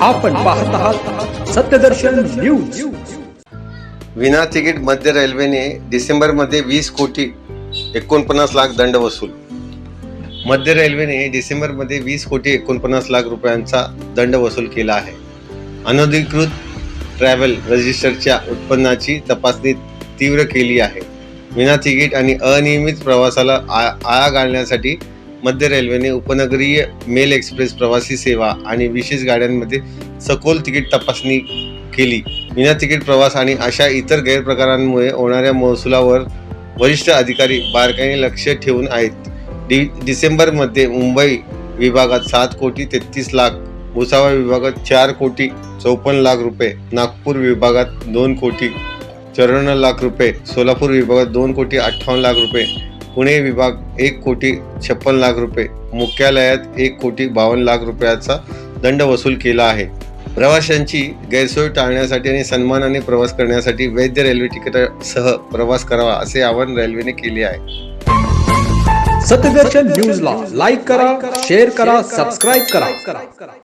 आपण पाहत आहात सत्यदर्शन न्यूज. विना तिकीट मध्य रेल्वेने डिसेंबरमध्ये वीस कोटी एकोणपन्नास लाख दंड वसूल. मध्य रेल्वेने डिसेंबरमध्ये वीस कोटी एकोणपन्नास लाख रुपयांचा दंड वसूल केला आहे. अनधिकृत ट्रॅव्हल रजिस्टरच्या उत्पन्नाची तपासणी तीव्र केली आहे. विना तिकीट आणि अनियमित प्रवासाला आ- आळा घालण्यासाठी मध्य रेल्वेने उपनगरीय मेल एक्सप्रेस प्रवासी सेवा आणि विशेष गाड्यांमध्ये सखोल तिकीट तपासणी केली. विना तिकीट प्रवास आणि अशा इतर गैरप्रकारांमुळे होणाऱ्या महसुलावर वरिष्ठ अधिकारी बारकाईने लक्ष ठेवून आहेत. डि डिसेंबरमध्ये मुंबई विभागात सात कोटी तेहतीस लाख भुसावळ विभागात चार कोटी चौपन्न लाख रुपये नागपूर विभागात दोन कोटी चौऱ्याण्णव लाख रुपये सोलापूर विभागात दोन कोटी अठ्ठावन्न लाख रुपये पुणे विभाग एक कोटी छप्पन लाख रुपये मुख्यालयात एक कोटी बावन्न लाख रुपयाचा दंड वसूल केला आहे. प्रवाशांची गैरसोय टाळण्यासाठी आणि सन्मानाने प्रवास करण्यासाठी वैध रेल्वे तिकिटासह प्रवास करावा असे आवाहन रेल्वेने केले आहे. सत्यदर्शन न्यूजला लाईक करा शेअर करा सबस्क्राईब करा.